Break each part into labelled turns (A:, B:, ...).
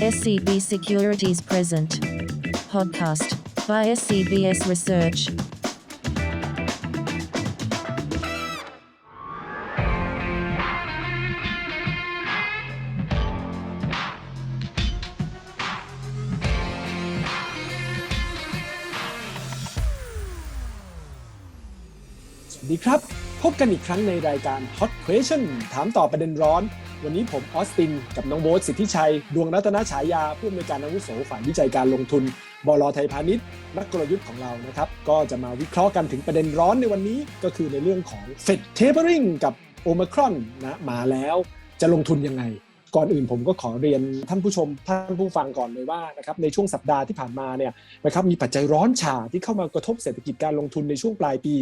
A: SCB Securities Present Podcast by SCBS Research.
B: สวัสดีครับ พบกันอีกครั้งในรายการ Hot Question ถามตอบประเด็นร้อน วันนี้ผมออสตินกับน้องโบ๊ทสิทธิชัย ดวงรัตนฉายาผู้อำนวยการอาวุโสฝ่ายวิจัยการลงทุนบลไทยพาณิชย์นักกลยุทธ์ของเรานะครับ ก็จะมาวิเคราะห์กันถึงประเด็นร้อนในวันนี้ก็คือในเรื่องของ Fed Tapering กับโอมครอนนะมาแล้วจะลงทุนยังไง ก่อนอื่นผมก็ขอเรียนท่านผู้ชมท่านผู้ฟังก่อนเลยว่านะครับในช่วงสัปดาห์ที่ผ่านมาเนี่ยนะครับมีปัจจัยร้อนฉาที่เข้ามากระทบเศรษฐกิจการลงทุนในช่วงปลายปี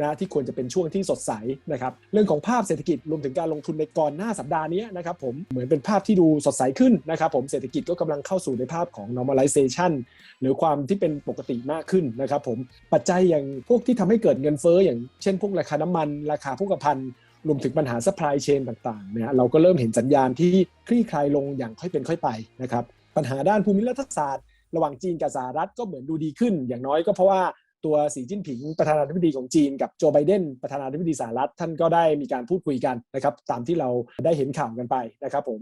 B: นะที่ควรจะเป็นช่วงที่สดใสนะครับเรื่องของภาพเศรษฐกิจรวมถึงการลงทุนในก่อนหน้าสัปดาห์นี้นะครับผมเหมือนเป็นภาพที่ดูสดใสขึ้นนะครับผมเศรษฐกิจก็กำลังเข้าสู่ในภาพของ normalization หรือความที่เป็นปกติมากขึ้นนะครับผมปัจจัยอย่างพวกที่ทำให้เกิดเงินเฟ้ออย่างเช่นพวกราคาน้ำมัน ราคาพวกภัณฑ์ รวมถึงปัญหา supply chain ต่างๆเนี่ยเราก็เริ่มเห็นสัญญาณที่คลี่คลายลงอย่างค่อยเป็นค่อยไปนะครับปัญหาด้านภูมิรัฐศาสตร์ ระหว่างจีนกับสหรัฐก็เหมือนดูดีขึ้น อย่างน้อยก็เพราะว่าตัวสีจิ้นผิงประธานาธิบดีของจีนกับโจไบเดนประธานาธิบดีสหรัฐท่านก็ได้มีการพูดคุยกันนะครับตามที่เราได้เห็นข่าวกันไปนะครับผม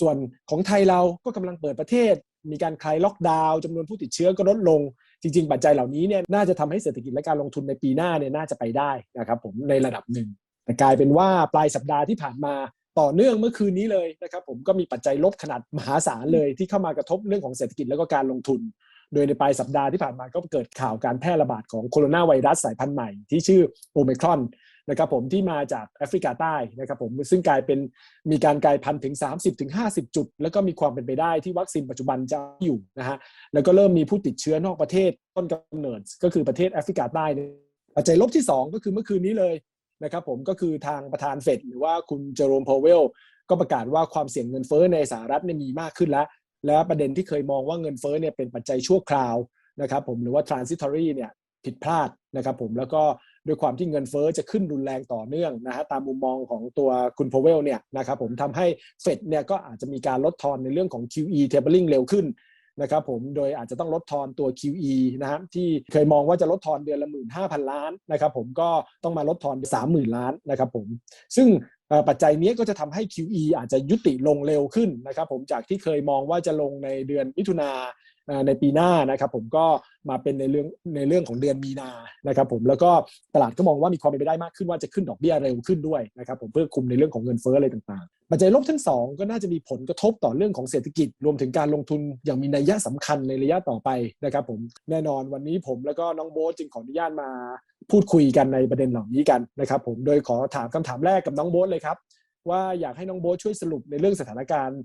B: ส่วนของไทยเราก็กำลังเปิดประเทศ มีการคลายล็อกดาวน์จำนวนผู้ติดเชื้อก็ลดลง จริง ๆ ปัจจัยเหล่านี้เนี่ยน่าจะทำให้เศรษฐกิจและการลงทุนในปีหน้าเนี่ยน่าจะไปได้นะครับผมในระดับหนึ่ง แต่กลายเป็นว่าปลายสัปดาห์ที่ผ่านมาต่อเนื่องเมื่อคืนนี้เลยนะครับผมก็มีปัจจัยลบขนาดมหาศาลเลยที่เข้ามากระทบเรื่องของเศรษฐกิจแล้วก็การลงทุน โดยในปลายสัปดาห์ที่ผ่านมาก็เกิดข่าวการแพร่ระบาดของโคโรนาไวรัสสายพันธุ์ใหม่ที่ชื่อโอมครอนนะครับผมที่มาจากแอฟริกาใต้นะครับผมซึ่งกลายเป็นมีการกลายพันธุ์ถึง 30-50จุด แล้วก็มีความเป็นไปได้ที่วัคซีนปัจจุบันจะอยู่นะฮะแล้วก็เริ่มมีผู้ติดเชื้อนอกประเทศต้นกำเนิดก็คือประเทศแอฟริกาใต้ปัจจัยลบที่ 2 ก็คือเมื่อคืนนี้เลย นะครับผมก็คือทางประธานเฟดหรือว่าคุณเจอโรมพาวเวลก็ประกาศว่าความเสี่ยงเงินเฟ้อในสหรัฐเนี่ยมีมากขึ้นแล้ว และประเด็นที่เคยมองว่าเงินเฟ้อเนี่ยเป็นปัจจัยชั่วคราวนะครับผมหรือว่า transitory เนี่ยผิดพลาดนะครับผมแล้วก็ด้วยความที่เงินเฟ้อจะขึ้นรุนแรงต่อเนื่องนะฮะตามมุมมองของตัวคุณพาวเวลเนี่ยนะครับผมทำให้เฟดเนี่ยก็อาจจะมีการลดทอนในเรื่องของ QE tapering เร็วขึ้น นะครับผมโดยอาจจะต้องลดทอนตัว QE นะครับที่เคยมองว่าจะลดทอนเดือนละ 15,000 ล้านนะครับผมก็ต้องมาลดทอน 30,000 ล้านนะครับผมซึ่งปัจจัยนี้ก็จะทำให้ QE อาจจะยุติลงเร็วขึ้นนะครับผมจากที่เคยมองว่าจะลงในเดือนมิถุนา ในปีหน้านะครับผมก็มาเป็นในเรื่องในเรื่องของเดือนมีนานะครับผมแล้วก็ตลาดก็มองว่ามีความเป็นไปได้มากขึ้นว่าจะขึ้นดอกเบี้ยเร็วขึ้นด้วยนะครับผมเพื่อคุมในเรื่องของเงินเฟ้ออะไรต่างๆปัจจัยลบทั้งสองก็น่าจะมีผลกระทบต่อเรื่องของเศรษฐกิจ รวมถึงการลงทุนอย่างมีนัยยะสำคัญในระยะต่อไปนะครับผมแน่นอนวันนี้ผมแล้วก็น้องโบ๊ทจึงขออนุญาตมาพูดคุยกันในประเด็นเหล่านี้กันนะครับผมโดยขอถามคำถามแรกกับน้องโบ๊ทเลยครับ ว่าอยากให้น้องโบ๊ทช่วยสรุปในเรื่องสถานการณ์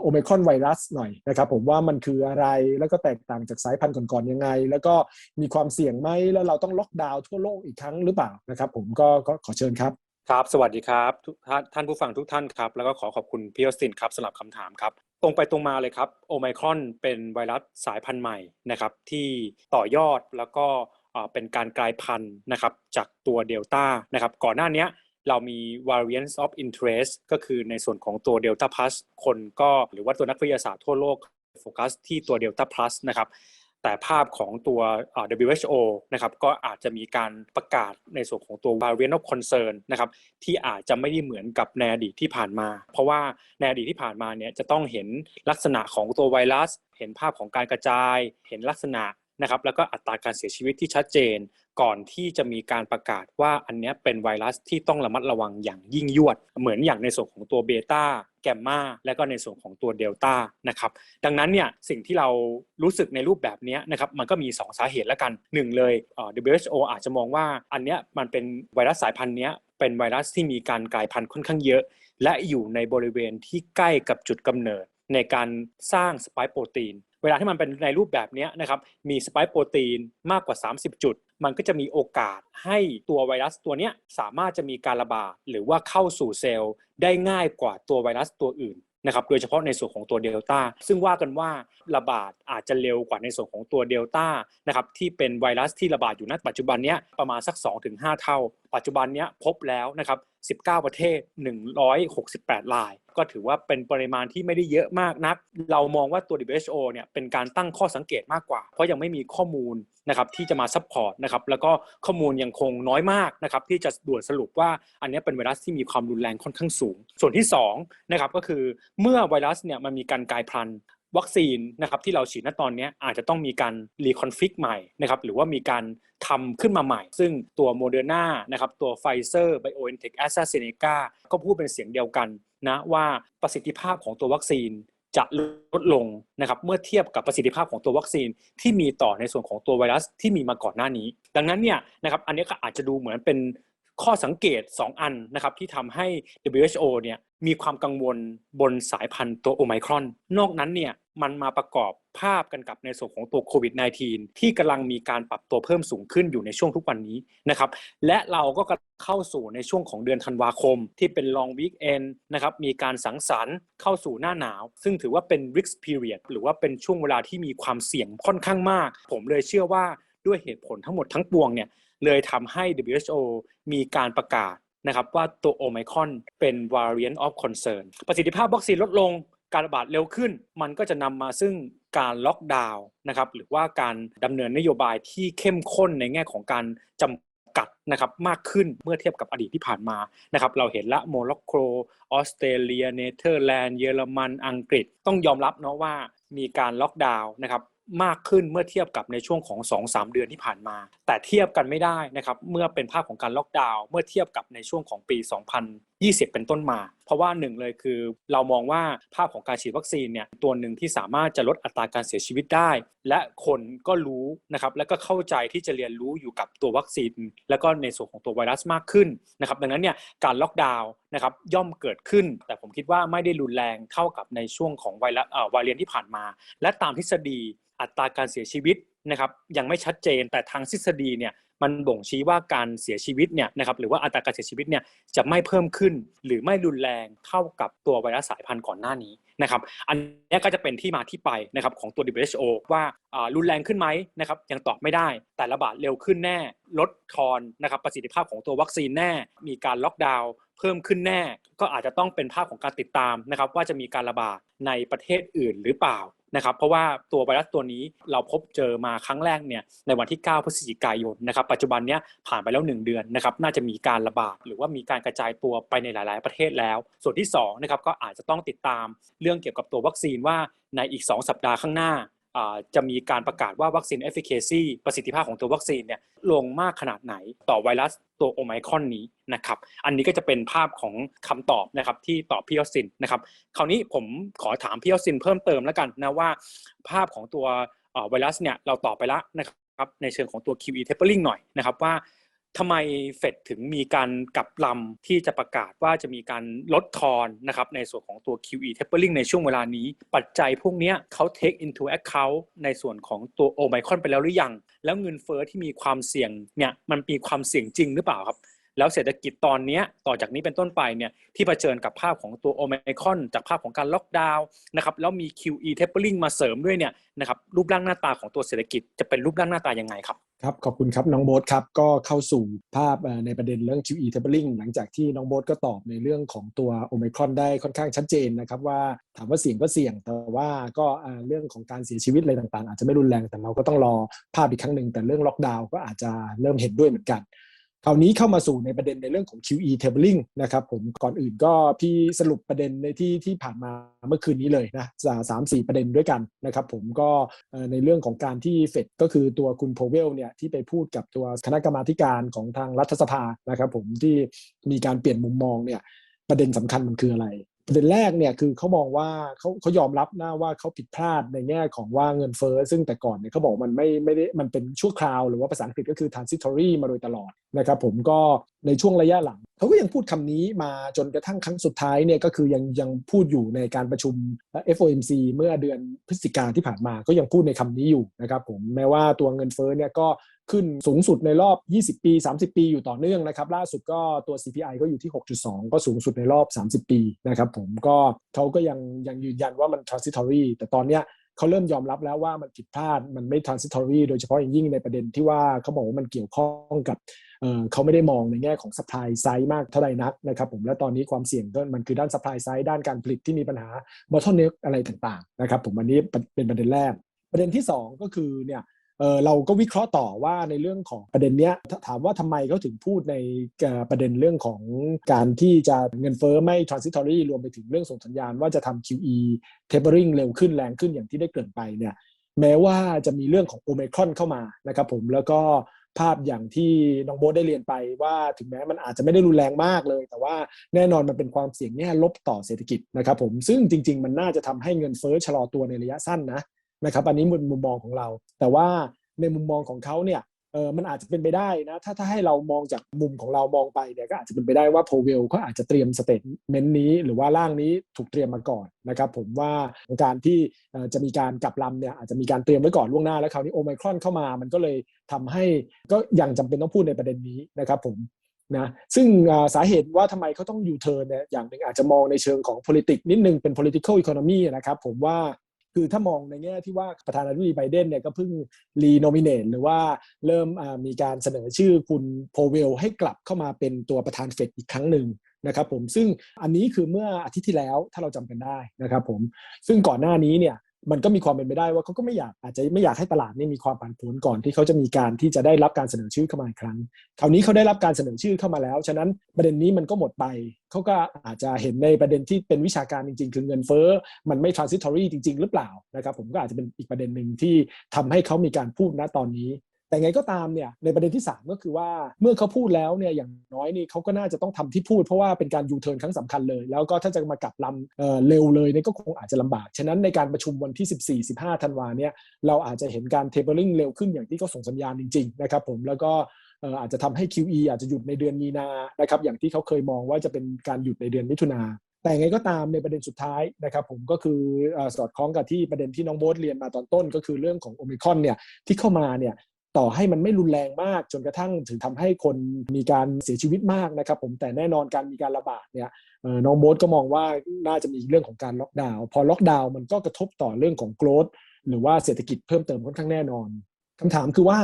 B: โอเมคอนไวรัสหน่อยนะครับผมว่ามันคืออะไรแล้วก็แตกต่างจากสายพันธุ์ก่อนๆยังไง แล้วก็มีความเสี่ยงไหมแล้วเราต้องล็อกดาวน์ทั่วโลกอีกครั้งหรือเปล่านะครับ ผมก็ขอเชิญครับ
C: ครับ สวัสดีครับท,ท่านผู้ฟังทุกท่านครับ แล้วก็ขอขอบคุณพี่ออสตินครับสำหรับคำถามครับ ตรงไปตรงมาเลยครับโอไมครอนเป็นไวรัสสายพันธุ์ใหม่นะครับ ที่ต่อยอดแล้วก็เป็นการกลายพันธุ์นะครับจากตัวเดลต้านะครับ ก่อนหน้านี้ เรามี variants of interest ก็คือในส่วนของตัว Delta Plus คนก็หรือว่าตัวนักวิทยาศาสตร์ทั่วโลกโฟกัสที่ตัว Delta Plus นะครับแต่ภาพของตัว WHO นะครับก็อาจจะมีการประกาศในส่วนของตัว variant of concern นะครับที่อาจจะไม่ได้เหมือนกับในอดีตที่ผ่านมา เพราะว่าในอดีตที่ผ่านมาเนี่ยจะต้องเห็นลักษณะของตัวไวรัส เห็นภาพของการกระจาย เห็นลักษณะ นะครับแล้วก็อัตราการเสียชีวิตที่ชัดเจน ก่อนที่จะมีการประกาศว่าอันนี้เป็นไวรัสที่ต้องระมัดระวังอย่างยิ่งยวด เหมือนอย่างในส่วนของตัวเบต้าแกมมาและก็ในส่วนของตัวเดลต้านะครับดังนั้นเนี่ยสิ่งที่เรารู้สึกในรูปแบบนี้นะครับมันก็มี 2 สาเหตุแล้วกันหนึ่งเลยอ่อ WHO อาจจะมองว่าอันเนี้ยมันเป็นไวรัสสายพันธุ์เนี้ยเป็นไวรัสที่มีการกลายพันธุ์ค่อนข้างเยอะ และอยู่ในบริเวณที่ใกล้กับจุดกำเนิดในการสร้างสปค์โปรตีน เวลาที่มันเป็นในรูปแบบนี้นะครับมีสปค์โปรตีนมากกว่า 30 จุด มันก็จะมีโอกาสให้ตัวไวรัสตัวนี้สามารถจะมีการระบาดหรือว่าเข้าสู่เซลล์ได้ง่ายกว่าตัวไวรัสตัวอื่นนะครับโดยเฉพาะในส่วนของตัวเดลต้าซึ่งว่ากันว่าระบาดอาจจะเร็วกว่าในส่วนของตัวเดลต้านะครับที่เป็นไวรัสที่ระบาดอยู่ณปัจจุบันนี้ประมาณสัก 2-5 เท่า ปัจจุบันนี้พบแล้วนะครับ 19 ประเทศ 168 ราย ก็ถือว่าเป็นปริมาณที่ไม่ได้เยอะมากนัก เรามองว่าตัว WHO เนี่ยเป็นการตั้งข้อสังเกตมากกว่า เพราะยังไม่มีข้อมูลนะครับที่จะมาซัพพอร์ตนะครับแล้วก็ข้อมูลยังคงน้อยมากนะครับที่จะด่วนสรุปว่าอันนี้เป็นไวรัสที่มีความรุนแรงค่อนข้างสูง ส่วนที่2นะครับก็คือเมื่อไวรัสเนี่ยมันมีการกลายพันธุ์ วัคซีนนะครับที่เราฉีดณตอนนี้อาจจะต้องมีการรีคอนฟิกใหม่นะครับหรือว่ามีการทำขึ้นมาใหม่ ซึ่งตัวโมเดอร์นานะครับตัวไฟเซอร์ไบโอเอนเทคแอสตราเซเนกาก็พูดเป็นเสียงเดียวกันนะว่าประสิทธิภาพของตัววัคซีนจะลดลงนะครับเมื่อเทียบกับประสิทธิภาพของตัววัคซีนที่มีต่อในส่วนของตัวไวรัสที่มีมาก่อนหน้านี้ ดังนั้นเนี่ยนะครับอันนี้ก็อาจจะดูเหมือนเป็น ข้อสังเกต 2 อันนะครับที่ทำให้ WHO เนี่ยมีความกังวลบนสายพันธุ์ตัวโอไมครอน นอกนั้นเนี่ยมันมาประกอบภาพกันกับในส่วนของตัวโควิด -19 ที่กำลังมีการปรับตัวเพิ่มสูงขึ้นอยู่ในช่วงทุกวันนี้นะครับ และเราก็เข้าสู่ในช่วงของเดือนธันวาคม ที่เป็น long weekend นะครับ มีการสังสรรค์เข้าสู่หน้าหนาว ซึ่งถือว่าเป็น risk period หรือว่าเป็นช่วงเวลาที่มีความเสี่ยงค่อนข้างมาก ผมเลยเชื่อว่าด้วยเหตุผลทั้งหมดทั้งปวงเนี่ย เลยทำให้ WHO มีการประกาศนะครับว่าตัวโอไมคอนเป็น variant of concern ประสิทธิภาพวัคซีนลดลงการระบาดเร็วขึ้น มันก็จะนำมาซึ่งการล็อกดาวน์นะครับหรือว่าการดำเนินนโยบายที่เข้มข้นในแง่ของการจำกัดนะครับมากขึ้นเมื่อเทียบกับอดีตที่ผ่านมานะครับเราเห็นละโมร็อกโกออสเตรเลียเนเธอร์แลนด์เยอรมันอังกฤษต้องยอมรับเนาะว่ามีการล็อกดาวน์นะครับ มากขึ้นเมื่อเทียบกับในช่วงของ 2-3 เดือนที่ผ่านมา แต่เทียบกันไม่ได้นะครับเมื่อเป็นภาพของการล็อกดาวน์เมื่อเทียบกับในช่วงของปี 2020 เป็นต้นมาเพราะว่าหนึ่งเลยคือเรามองว่าภาพของการฉีดวัคซีนเนี่ยตัวหนึ่งที่สามารถจะลดอัตราการเสียชีวิตได้ และคนก็รู้นะครับและก็เข้าใจที่จะเรียนรู้อยู่กับตัววัคซีน แล้วก็ในส่วนของตัวไวรัสมากขึ้นนะครับดังนั้นเนี่ยการล็อกดาวน์นะครับย่อมเกิดขึ้น แต่ผมคิดว่าไม่ได้รุนแรงเท่ากับในช่วงของไวรัสเอ่อวาเรียนที่ผ่านมา และตามทฤษฎีอัตราการเสียชีวิตนะครับยังไม่ชัดเจนแต่ทางทฤษฎีเนี่ย มันบ่งชี้ว่าการเสียชีวิตเนี่ยนะครับหรือว่าอัตราการเสียชีวิตเนี่ยจะไม่เพิ่มขึ้นหรือไม่รุนแรงเท่ากับตัวไวรัสสายพันธุ์ก่อนหน้านี้นะครับอันนี้ก็จะเป็นที่มาที่ไปนะครับของตัว WHO ว่ารุนแรงขึ้นไหมนะครับยังตอบไม่ได้ แต่ระบาดเร็วขึ้นแน่ ลดทอนนะครับประสิทธิภาพของตัววัคซีนแน่ มีการล็อกดาวน์เพิ่มขึ้นแน่ ก็อาจจะต้องเป็นภาพของการติดตามนะครับว่าจะมีการระบาดในประเทศอื่นหรือเปล่า นะครับเพราะว่าตัวไวรัสตัวนี้เราพบเจอมาครั้งแรกเนี่ยในวันที่ 9 พฤศจิกายนนะครับปัจจุบันเนี้ยผ่านไปแล้ว 1 เดือนนะครับน่าจะมีการระบาดหรือว่ามีการกระจายตัวไปในหลาย ๆ ประเทศแล้ว ส่วนที่2นะครับก็อาจจะต้องติดตามเรื่องเกี่ยวกับตัววัคซีนว่าในอีก 2 สัปดาห์ข้างหน้า จะมีการประกาศว่าวัคซีน efficacy ประสิทธิภาพของตัววัคซีนเนี่ยลงมากขนาดไหนต่อไวรัสตัวโอไมครอนนี้นะครับ อันนี้ก็จะเป็นภาพของคำตอบนะครับที่ตอบพี่ออสินนะครับ คราวนี้ผมขอถามพี่ออสินเพิ่มเติมแล้วกันนะว่า ภาพของตัวไวรัสเนี่ยเราตอบไปแล้วนะครับในเชิงของตัว QE tapering หน่อยนะครับว่า ทำไมเฟดถึงมีการกลับลำที่จะประกาศว่าจะมีการลดทอนนะครับในส่วนของตัว QE tapering ในช่วงเวลานี้ ปัจจัยพวกนี้เขา take into account ในส่วนของตัวโอไมคอนไปแล้วหรือยัง แล้วเงินเฟอ้อที่มีความเสี่ยงเนี่ยมันมีความเสี่ยงจริงหรือเปล่าครับ แล้วเศรษฐกิจตอนนี้ต่อจากนี้เป็นต้นไปเนี่ยที่เผชิญกับภาพของตัวโอมคอนจากภาพของการล็อกดาวน์นะครับแล้วมี QE tapering มาเสริมด้วยเนี่ยนะครับรูปร่างหน้าตาของตัวเศรษฐกิจจะเป็นรูปร่างหน้าตายังไงครับ
B: ครับขอบคุณครับน้องโบ๊ทครับก็เข้าสู่ภาพในประเด็นเรื่อง QE tapering หลังจากที่น้องโบ๊ทก็ตอบในเรื่องของตัวโอมครอนได้ค่อนข้างชัดเจนนะครับว่าถามว่าเสี่ยงก็เสี่ยงแต่ว่าก็เรื่องของการเสียชีวิตอะไรต่างๆ อาจจะไม่รุนแรงแต่เราก็ต้องรอภาพอีกครั้งหนึ่งแต่เรื่องล็อกดาวน์ก็อาจจะเริ่มเห็นด้วยเหมือนกัน คราวนี้เข้ามาสู่ในประเด็นในเรื่องของ QE tapering นะครับผมก่อนอื่นก็พี่สรุปประเด็นในที่ที่ผ่านมาเมื่อคืนนี้เลยนะสามสี่ประเด็นด้วยกันนะครับผมก็ในเรื่องของการที่เฟดก็คือตัวคุณโพเวลเนี่ยที่ไปพูดกับตัวคณะกรรมาการของทางรัฐสภานะครับผมที่มีการเปลี่ยนมุมมองเนี่ยประเด็นสำคัญมันคืออะไร ประเด็นแรกเนี่ยคือเขามองว่าเขาเขายอมรับนะว่าเขาผิดพลาดในแง่ของว่าเงินเฟ้อซึ่งแต่ก่อนเนี่ยเขาบอกมันไม่ไม่ได้มันเป็นชั่วคราว หรือว่าภาษาอังกฤษก็คือ transitory มาโดยตลอดนะครับผมก็ในช่วงระยะหลังเขาก็ยังพูดคำนี้มาจนกระทั่งครั้งสุดท้ายเนี่ยก็คือยังยังพูดอยู่ในการประชุม FOMC เมื่อเดือนพฤศจิกาที่ผ่านมาก็ยังพูดในคำนี้อยู่นะครับผมแม้ว่าตัวเงินเฟ้อเนี่ยก็ ขึ้นสูงสุดในรอบ 20 ปี 30 ปีอยู่ต่อเนื่องนะครับ ล่าสุดก็ตัว CPI ก็อยู่ที่ 6.2 ก็สูงสุดในรอบ 30 ปีนะครับผมก็เขาก็ยังยังยืนยันว่ามัน transitory แต่ตอนเนี้ยเขาเริ่มยอมรับแล้วว่ามันผิดพลาดมันไม่ transitory โดยเฉพาะอย่างยิ่งในประเด็นที่ว่าเขาบอกว่ามันเกี่ยวข้องกับเขาไม่ได้มองในแง่ของ supply side มากเท่าไหร่นักนะครับผมและตอนนี้ความเสี่ยงก็มันคือด้าน supply side ด้านการผลิตที่มีปัญหา bottleneck อะไรต่างๆนะครับผมอันนี้เป็นประเด็นแรกประเด็นที่ 2 ก็คือเนี่ย เออเราก็วิเคราะห์ต่อว่าในเรื่องของประเด็นเนี้ยถามว่าทำไมเขาถึงพูดในประเด็นเรื่องของการที่จะเงินเฟ้อไม่ transitory รวมไปถึงเรื่องส่งสัญญาณว่าจะทำ QE tapering เร็วขึ้นแรงขึ้นอย่างที่ได้เกริ่นไปเนี่ยแม้ว่าจะมีเรื่องของโอเมครอนเข้ามานะครับผมแล้วก็ภาพอย่างที่น้องโบ๊ทได้เรียนไปว่าถึงแม้มันอาจจะไม่ได้รุนแรงมากเลย แต่ว่าแน่นอนมันเป็นความเสี่ยงแง่ลบต่อเศรษฐกิจนะครับผมซึ่งจริง ๆ มันน่าจะทำให้เงินเฟ้อชะลอตัวในระยะสั้นนะ นะครับอันนี้มุมมุมมองของเรา แต่ว่าในมุมมองของเขาเนี่ยเออมันอาจจะเป็นไปได้นะถ้าถ้าให้เรามองจากมุมของเรามองไปเนี่ยก็อาจจะเป็นไปได้ว่าโพเวลเขาอาจจะเตรียมสเตทเมนต์นี้ หรือว่าร่างนี้ถูกเตรียมมาก่อนนะครับผมว่าการที่จะมีการกลับลำเนี่ยอาจจะมีการเตรียมไว้ก่อนล่วงหน้าแล้วคราวนี้โอไมครอนเข้ามามันก็เลยทำให้ก็ยังจำเป็นต้องพูดในประเด็นนี้นะครับผมนะซึ่งสาเหตุว่าทำไมเขาต้องยูเทิร์นเนี่ยอย่างหนึ่งอาจจะมองในเชิงของ politics นิดนึงเป็น political economy นะครับผมว่า คือถ้ามองในแง่ที่ว่าประธานาธิบดีไบเดนเนี่ยก็เพิ่งรีโนมิเนตหรือว่าเริ่มมีการเสนอชื่อคุณโพเวลให้กลับเข้ามาเป็นตัวประธานเฟดอีกครั้งหนึ่งนะครับผมซึ่งอันนี้คือเมื่ออาทิตย์ที่แล้วถ้าเราจำกันได้นะครับผมซึ่งก่อนหน้านี้เนี่ย มันก็มีความเป็นไปได้ว่าเขาก็ไม่อยากอาจจะไม่อยากให้ตลาดนี่มีความผันผวนก่อนที่เขาจะมีการที่จะได้รับการเสนอชื่อเข้ามาอีกครั้ง คราวนี้เขาได้รับการเสนอชื่อเข้ามาแล้ว ฉะนั้นประเด็นนี้มันก็หมดไป เขาก็อาจจะเห็นในประเด็นที่เป็นวิชาการจริง ๆ คือเงินเฟ้อมันไม่ transitory จริง ๆ หรือเปล่านะครับผมก็อาจจะเป็นอีกประเด็นหนึ่งที่ทำให้เขามีการพูดณตอนนี้ แต่ไงก็ตามเนี่ยในประเด็นที่ 3 ก็คือว่าเมื่อเขาพูดแล้วเนี่ยอย่างน้อยนี่เขาก็น่าจะต้องทำที่พูดเพราะว่าเป็นการยูเทิร์นครั้งสำคัญเลย แล้วก็ถ้าจะมากลับลำเออเร็วเลยเนี่ยก็คงอาจจะลำบาก ฉะนั้นในการประชุมวันที่ 14-15ธันวาเนี่ยเราอาจจะเห็นการเทเ p อร์ลิงเร็วขึ้นอย่างที่เขาส่งสัญญาณจริงๆนะครับผมแล้วก็อาจจะทำให้ QE อาจจะหยุดในเดือนมีนานะครับอย่างที่เขาเคยมองว่าจะเป็นการหยุดในเดือนมิถุนาแต่ไงก็ตามในประเด็นสุดท้ายนะครับผมก็คืออสอดคล้องกับที่ประเด็นที่น้องโบ๊ทเรียนมาตอนต้น ก็คือเรื่องของโอมิคอนเนี่ยที่เข้ามาเนี่ย ต่อให้มันไม่รุนแรงมากจนกระทั่งถึงทำให้คนมีการเสียชีวิตมากนะครับผมแต่แน่นอนการมีการระบาดเนี่ยน้องโบ๊ทก็มองว่าน่าจะมีเรื่องของการล็อกดาวน์พอล็อกดาวน์มันก็กระทบต่อเรื่องของโกรดหรือว่าเศรษฐกิจเพิ่มเติมค่อนข้างแน่นอนคำถามคือว่า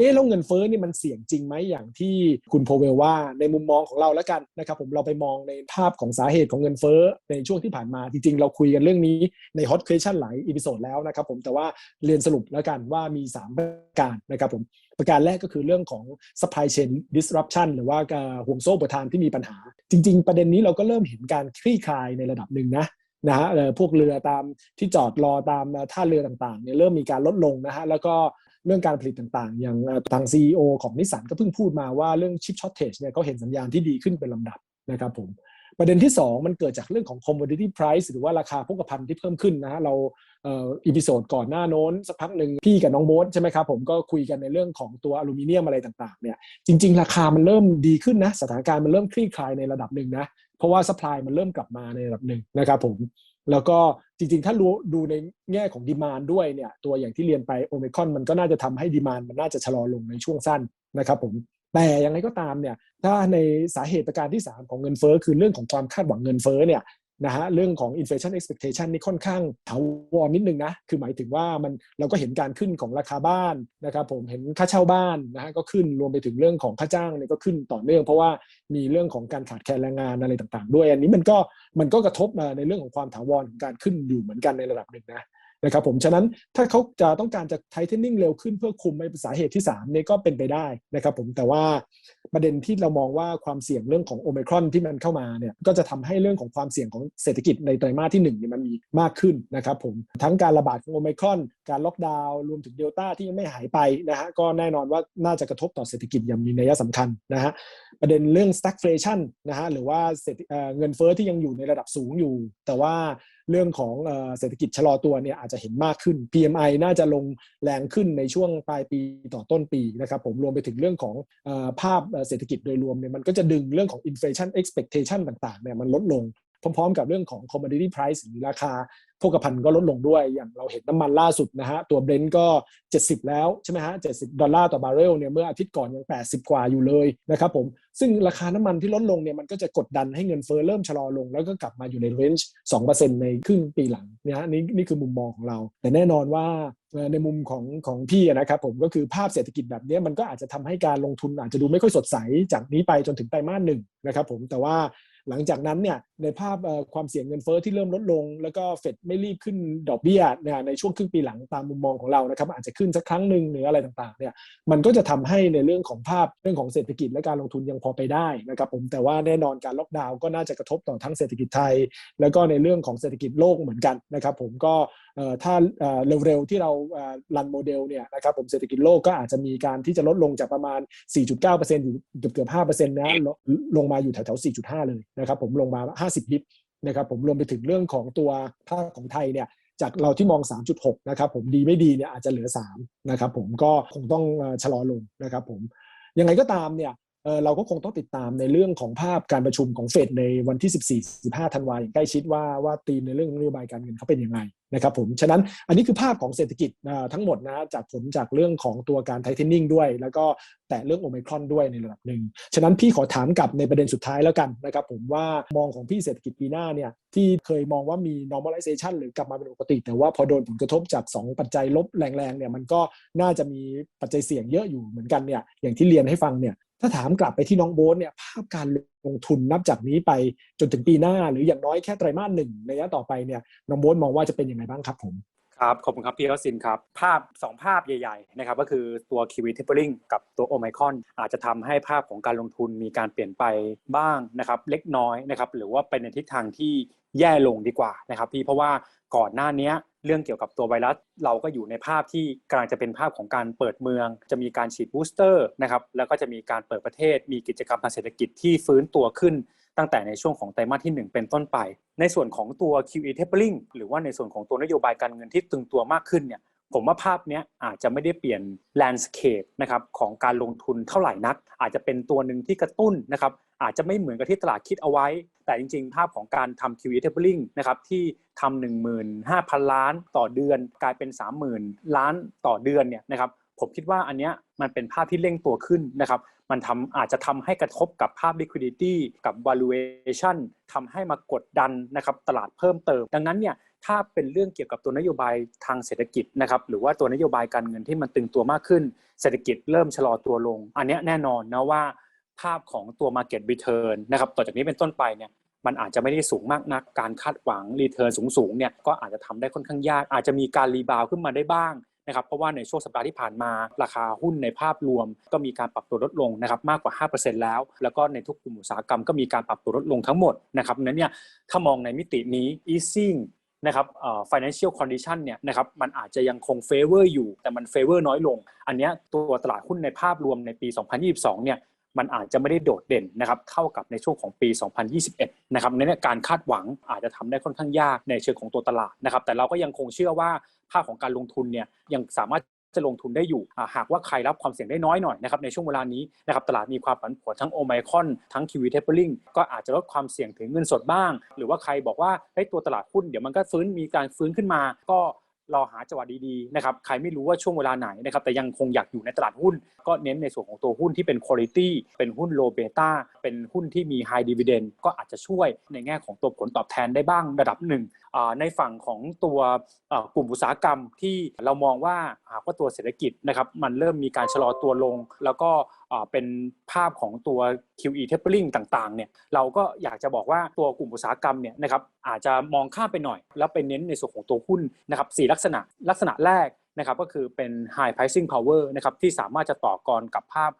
B: เอ๊ะแล้วเงินเฟ้อนี่มันเสี่ยงจริงไหมอย่างที่คุณโพเวลว่าในมุมมองของเราแล้วกันนะครับผมเราไปมองในภาพของสาเหตุของเงินเฟ้อในช่วงที่ผ่านมาจริงๆ เราคุยกันเรื่องนี้ใน Hot Question หลายอีพิโซดแล้วนะครับผมแต่ว่าเรียนสรุปแล้วกันว่ามี 3 ประการนะครับผมประการแรกก็คือเรื่องของ supply chain disruption หรือว่าห่วงโซ่อุปทานที่มีปัญหา จริง ๆ ประเด็นนี้เราก็เริ่มเห็นการคลี่คลายในระดับหนึ่งนะนะฮะพวกเรือตามที่จอดรอตามท่าเรือต่างๆเนี่ยเริ่มมีการลดลงนะฮะแล้วก็ เรื่องการผลิตต่างๆ อย่างทาง CEO ของนิสสันก็เพิ่งพูดมาว่าเรื่อง chip shortage เนี่ยเขาเห็นสัญญาณที่ดีขึ้นเป็นลำดับนะครับผมประเด็นที่ 2 มันเกิดจากเรื่องของ commodity price หรือว่าราคาพกพันที่เพิ่มขึ้นนะฮะเราอีพิโซดก่อนหน้าโน้น สักพักหนึ่งพี่กับน้องโบ๊ทใช่ไหมครับผมก็คุยกันในเรื่องของตัวอลูมิเนียมอะไรต่างๆเนี่ยจริง ๆ ราคามันเริ่มดีขึ้นนะ สถานการณ์มันเริ่มคลี่คลายในระดับหนึ่งนะ เพราะว่าสป라이มันเริ่มกลับมาในระดับหนึ่งนะครับผม แล้วก็จริงๆ ถ้ารู้ดูในแง่ของดีมานด้วยเนี่ยตัวอย่างที่เรียนไปโอเมคอนมันก็น่าจะทำให้ดีมานมันน่าจะชะลอลงในช่วงสั้นนะครับผมแต่อย่างไรก็ตามเนี่ยถ้าในสาเหตุประการที่ 3 ของเงินเฟ้อคือเรื่องของความคาดหวังเงินเฟ้อเนี่ย นะฮะเรื่องของ inflation expectation นี่ค่อนข้างถาวรนิดนึงนะ คือหมายถึงว่ามันเราก็เห็นการขึ้นของราคาบ้านนะครับผมเห็นค่าเช่าบ้านนะฮะก็ขึ้นรวมไปถึงเรื่องของค่าจ้างเนี่ยก็ขึ้นต่อเนื่อง เพราะว่ามีเรื่องของการขาดแคลนแรงงานอะไรต่าง ๆ ด้วย อันนี้มันก็มันก็กระทบมาในเรื่องของความถาวรของการขึ้นอยู่เหมือนกันในระดับหนึ่งนะ นะครับผมฉะนั้นถ้าเขาจะต้องการจะไทเทนนิ่งเร็วขึ้นเพื่อคุมในสาเหตุที่3เนี่ยก็เป็นไปได้นะครับผมแต่ว่าประเด็นที่เรามองว่าความเสี่ยงเรื่องของโอ i ครอนที่มันเข้ามาเนี่ยก็จะทำให้เรื่องของความเสี่ยงของเศรษฐกิจในไตรมาสที่1เนี่ยมันมีมากขึ้นนะครับผมทั้งการระบาดของโอ i ครอน การล็อกดาวน์รวมถึงเดลต้าที่ยังไม่หายไปนะฮะก็แน่นอนว่าน่าจะกระทบต่อเศรษฐกิจอย่างมีนัยสำคัญนะฮะประเด็นเรื่อง stagflation นะฮะหรือว่าเเอ่อเงินเฟ้อที่ยังอยู่ในระดับสูงอยู่ แต่ว่าเรื่องของเศรษฐกิจชะลอตัวเนี่ยอาจจะเห็นมากขึ้น PMI น่าจะลงแรงขึ้นในช่วงปลายปีต่อต้นปีนะครับผมรวมไปถึงเรื่องของภาพเอ่อเศรษฐกิจโดยรวมเนี่ยมันก็จะดึงเรื่องของ inflation expectation ต่างๆเนี่ยมันลดลง พร้อมๆ กับเรื่องของ commodity price หรือราคาโภคภัณฑ์ก็ลดลงด้วย อย่างเราเห็นน้ำมันล่าสุดนะฮะ ตัวเบรนท์ก็ 70 แล้วใช่ไหมฮะ 70 ดอลลาร์ต่อบาร์เรลเนี่ยเมื่ออาทิตย์ก่อนยัง 80 กว่าอยู่เลยนะครับผม ซึ่งราคาน้ำมันที่ลดลงเนี่ยมันก็จะกดดันให้เงินเฟ้อเริ่มชะลอลง แล้วก็กลับมาอยู่ในเรนจ์2%ในครึ่งปีหลังนี่ยฮะนี่นี่คือมุมมองของเรา แต่แน่นอนว่าในมุมของของพี่นะครับผมก็คือภาพเศรษฐกิจแบบนี้มันก็อาจจะทำให้การลงทุนอาจจะดูไม่ค่อยสดใสจากนี้ไปจนถึงไตรมาสหนึ่งนะครับผมแต่ว่า หลังจากนั้นเนี่ยในภาพความเสี่ยงเงินเฟ้อที่เริ่มลดลง แล้วก็เฟดไม่รีบขึ้นดอกเบี้ยเนี่ยในช่วงครึ่งปีหลังตามมุมมองของเรานะครับอาจจะขึ้นสักครั้งหนึ่งหรืออะไรต่างๆเนี่ยมันก็จะทำให้ในเรื่องของภาพเรื่องของเศรษฐกิจและการลงทุนยังพอไปได้นะครับผมแต่ว่าแน่นอนการล็อกดาวน์ก็น่าจะกระทบต่อทั้งเศรษฐกิจไทย แล้วก็ในเรื่องของเศรษฐกิจโลกเหมือนกันนะครับผมก็ถ้าเร็วๆที่เรารันโมเดลเนี่ยนะครับผมเศรษฐกิจโลกก็อาจจะมีการที่จะลดลงจากประมาณ 4.9%อยู่เกือบเกือบ5%นะลงมาอยู่แถวๆ4.5 เลยนะครับผมลงมา 50บิปนะครับผมรวมไปถึงเรื่องของตัวภาคของไทยเนี่ยจากเราที่มอง 3.6 นะครับผมดีไม่ดีเนี่ยอาจจะเหลือ 3 นะครับผมก็คงต้องชะลอลงนะครับผมยังไงก็ตามเนี่ย เราก็คงต้องติดตามในเรื่องของภาพการประชุมของเฟดในวันที่ 14-15ธันวาอย่างใกล้ชิดว่าว่าตีมในเรื่องนโยบายการเงินเขาเป็นยังไงนะครับผม ฉะนั้นอันนี้คือภาพของเศรษฐกิจทั้งหมดนะจากผลจากเรื่องของตัวการไทเทนนิ่งด้วย แล้วก็แต่เรื่องโอมครอนด้วยในระดับหนึ่ง ฉะนั้นพี่ขอถามกลับในประเด็นสุดท้ายแล้วกันนะครับผมว่ามองของพี่เศรษฐกิจปีหน้าเนี่ยที่เคยมองว่ามี normalization หรือกลับมาเป็นปกติ แต่ว่าพอโดนผลกระทบจาก 2 ปัจจัยลบแรงๆเนี่ยมันก็น่าจะมีปัจจัยเสี่ยงเยอะอยู่เหมือนกันเนี่ยอย่างที่เรียนให้ฟังเนี่ย ถ้าถามกลับไปที่น้องโบ๊ทเนี่ยภาพการลงทุนนับจากนี้ไปจนถึงปีหน้า หรืออย่างน้อยแค่ไตรมาสหนึ่งระยะต่อไปเนี่ยน้องโบ๊ทมองว่าจะเป็นยังไงบ้างครับผม
C: ครับขอบคุณครับพี่รัสินครับ ภาพ 2 ภาพใหญ่ๆนะครับก็คือตัวคิวีเทปเปอริงกับตัวโอไมคอนอาจจะทำให้ภาพของการลงทุนมีการเปลี่ยนไปบ้างนะครับเล็กน้อยนะครับหรือว่าไปในทิศทางที่แย่ลงดีกว่านะครับพี่เพราะว่าก่อนหน้านี้ เรื่องเกี่ยวกับตัวไวรัส เราก็อยู่ในภาพที่กำลังจะเป็นภาพของการเปิดเมือง จะมีการฉีดบูสเตอร์นะครับแล้วก็จะมีการเปิดประเทศ มีกิจกรรมทางเศรษฐกิจที่ฟื้นตัวขึ้น ตั้งแต่ในช่วงของไตรมาสที่ 1 เป็นต้นไป ในส่วนของตัว QE tapering หรือว่าในส่วนของตัวนโยบายการเงินที่ตึงตัวมากขึ้นเนี่ย ผมว่าภาพนี้อาจจะไม่ได้เปลี่ยน landscape นะครับของการลงทุนเท่าไหร่นัก อาจจะเป็นตัวหนึ่งที่กระตุ้นนะครับอาจจะไม่เหมือนกับที่ตลาดคิดเอาไว้ แต่จริงๆ ภาพของการทำ QE tapering นะครับที่ทำ15,000 ล้านต่อเดือน กลายเป็น 30,000 ล้านต่อเดือนเนี่ยนะครับผมคิดว่าอันเนี้ยมันเป็นภาพที่เร่งตัวขึ้นนะครับมันทำอาจจะทำให้กระทบกับภาพ liquidity กับ valuation ทำให้มากดดันนะครับตลาดเพิ่มเติม ดังนั้นเนี่ย ถ้าเป็นเรื่องเกี่ยวกับตัวนโยบายทางเศรษฐกิจนะครับหรือว่าตัวนโยบายการเงินที่มันตึงตัวมากขึ้น เศรษฐกิจเริ่มชะลอตัวลง อันนี้แน่นอนนะว่าภาพของตัว market return นะครับต่อจากนี้เป็นต้นไปเนี่ยมันอาจจะไม่ได้สูงมากนัก การคาดหวังรีเทิร์นสูงๆเนี่ยก็อาจจะทำได้ค่อนข้างยาก อาจจะมีการรีบาวขึ้นมาได้บ้างนะครับเพราะว่าในช่วงสัปดาห์ที่ผ่านมาราคาหุ้นในภาพรวม ก็มีการปรับตัวลดลงนะครับมากกว่า 5%แล้ว แล้วก็ในทุกกลุ่มอุตสาหกรรมก็มีการปรับตัวลดลงทั้งหมดนะครับนั้นเนี่ยถ้ามองในมิตินี้ easing นะครับ financial condition เนี่ยนะครับมันอาจจะยังคง favor อยู่ แต่มัน favor น้อยลง อันนี้ตัวตลาดหุ้นในภาพรวมในปี 2022 เนี่ยมันอาจจะไม่ได้โดดเด่นนะครับเท่ากับในช่วงของปี 2021 นะครับนั้นการคาดหวังอาจจะทำได้ค่อนข้างยากในเชิงของตัวตลาดนะครับแต่เราก็ยังคงเชื่อว่าภาพของการลงทุนเนี่ยยังสามารถ จะลงทุนได้อยู่ หากว่าใครรับความเสี่ยงได้น้อยหน่อยนะครับในช่วงเวลานี้นะครับตลาดมีความผันผวนทั้งโอไมคอนทั้งคิวีเทปเปอร์ลิงก็อาจจะลดความเสี่ยงถึงเงินสดบ้าง หรือว่าใครบอกว่าเฮ้ตัวตลาดหุ้นเดี๋ยวมันก็ฟื้นมีการฟื้นขึ้นมา ก็รอหาจังหวะดีๆนะครับใครไม่รู้ว่าช่วงเวลาไหนนะครับแต่ยังคงอยากอยู่ในตลาดหุ้น ก็เน้นในส่วนของตัวหุ้นที่เป็นคุณภาพเป็นหุ้นโลเบต้าเป็นหุ้นที่มีไฮดีเวเดนก็อาจจะช่วยในแง่ของตัวผลตอบแทนได้บ้างระดับหนึ่งในฝั่งของตัวกลุ่มอุตสาหกรรมที่เรามองว่าหากว่าตัวเศรษฐกิจนะครับมันเริ่มมีการชะลอตัวลง แล้วก็เป็นภาพของตัว QE tapering ต่างๆเนี่ยเราก็อยากจะบอกว่าตัวกลุ่มอุตสาหกรรมเนี่ยนะครับอาจจะมองข้ามไปหน่อย แล้วไปเน้นในส่วนของตัวหุ้นนะครับสลักษณะลักษณะแรกนะครับก็คือเป็น high pricing power นะครับที่สามารถจะต่อกรกับภาพ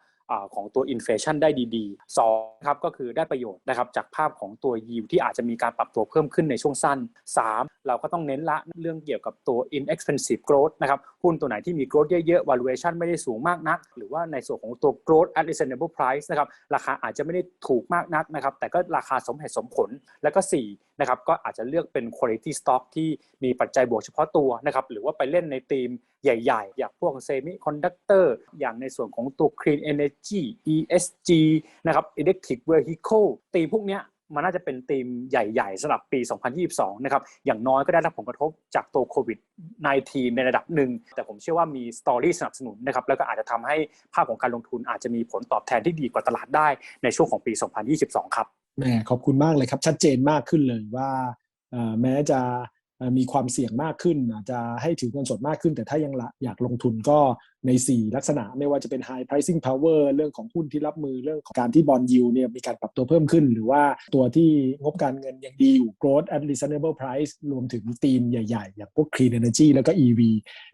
C: ของตัวอินเฟชันได้ดีๆ2ครับก็คือได้ประโยชน์นะครับจากภาพของตัวยิวที่อาจจะมีการปรับตัวเพิ่มขึ้นในช่วงสั้น 3เราก็ต้องเน้นละเรื่องเกี่ยวกับตัว inexpensive growth นะครับหุ้นตัวไหนที่มี growth เยอะๆ valuation ไม่ได้สูงมากนัก หรือว่าในส่วนของตัว growth at reasonable price นะครับราคาอาจจะไม่ได้ถูกมากนักนะครับแต่ก็ราคาสมเหตุสมผลแล้วก็ 4 นะครับก็อาจจะเลือกเป็น quality stock ที่มีปัจจัยบวกเฉพาะตัวนะครับหรือว่าไปเล่นในธีมใหญ่ๆ อย่างพวก semiconductor อย่างในส่วนของตัว clean energy ESG นะครับ electric vehicle ตีพวกเนี้ย มันน่าจะเป็นธีมใหญ่ๆสำหรับปี 2022 นะครับ อย่างน้อยก็ได้รับผลกระทบจากตัวโควิด -19 ในระดับหนึ่ง แต่ผมเชื่อว่ามีสตอรี่สนับสนุนนะครับ แล้วก็อาจจะทำให้ภาพของการลงทุนอาจจะมีผลตอบแทนที่ดีกว่าตลาดได้ในช่วงของปี 2022 ครับ
B: แหมขอบคุณมากเลยครับ ชัดเจนมากขึ้นเลยว่าแม้จะมีความเสี่ยงมากขึ้นอาจจะให้ถือเงินสดมากขึ้น แต่ถ้ายังอยากลงทุนก็ ใน 4 ลักษณะไม่ว่าจะเป็น high pricing power เรื่องของหุ้นที่รับมือเรื่องของการที่บอลยูเนี่ยมีการปรับตัวเพิ่มขึ้น หรือว่าตัวที่งบการเงินยังดีอยู่ growth at reasonable price รวมถึงธีมใหญ่ๆ อย่างพวก clean energy แล้วก็ EV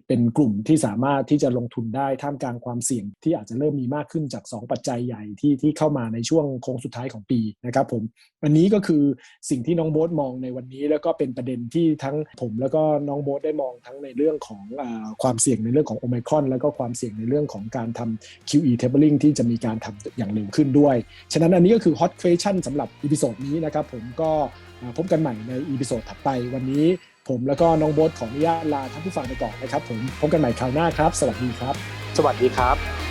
B: เป็นกลุ่มที่สามารถที่จะลงทุนได้ท่ามกลางความเสี่ยงที่อาจจะเริ่มมีมากขึ้นจาก 2 ปัจจัยใหญ่ที่ที่เข้ามาในช่วงโค้งสุดท้ายของปีนะครับผมอันนี้ก็คือสิ่งที่น้องโบ๊ทมองในวันนี้ แล้วก็เป็นประเด็นที่ทั้งผม แล้วก็น้องโบ๊ทได้มองทั้งในเรื่องของอความเสี่ยงในเรื่องของโอ i ครอนแล้วก็ความเสี่ยงในเรื่องของการทำ QE tapering ที่จะมีการทำอย่างเร็วขึ้นด้วย ฉะนั้นอันนี้ก็คือ hot question สำหรับอีพิโซดนี้นะครับผมก็พบกันใหม่ในอีพิโซดถัดไปวันนี้ผมแล้วก็น้องโบ๊ทขออนุญาตลาท่านผู้ฟังไปก่อนนะครับผมพบกันใหม่คราวหน้าครับ สวัสดีครับ
C: สวัสดีครับ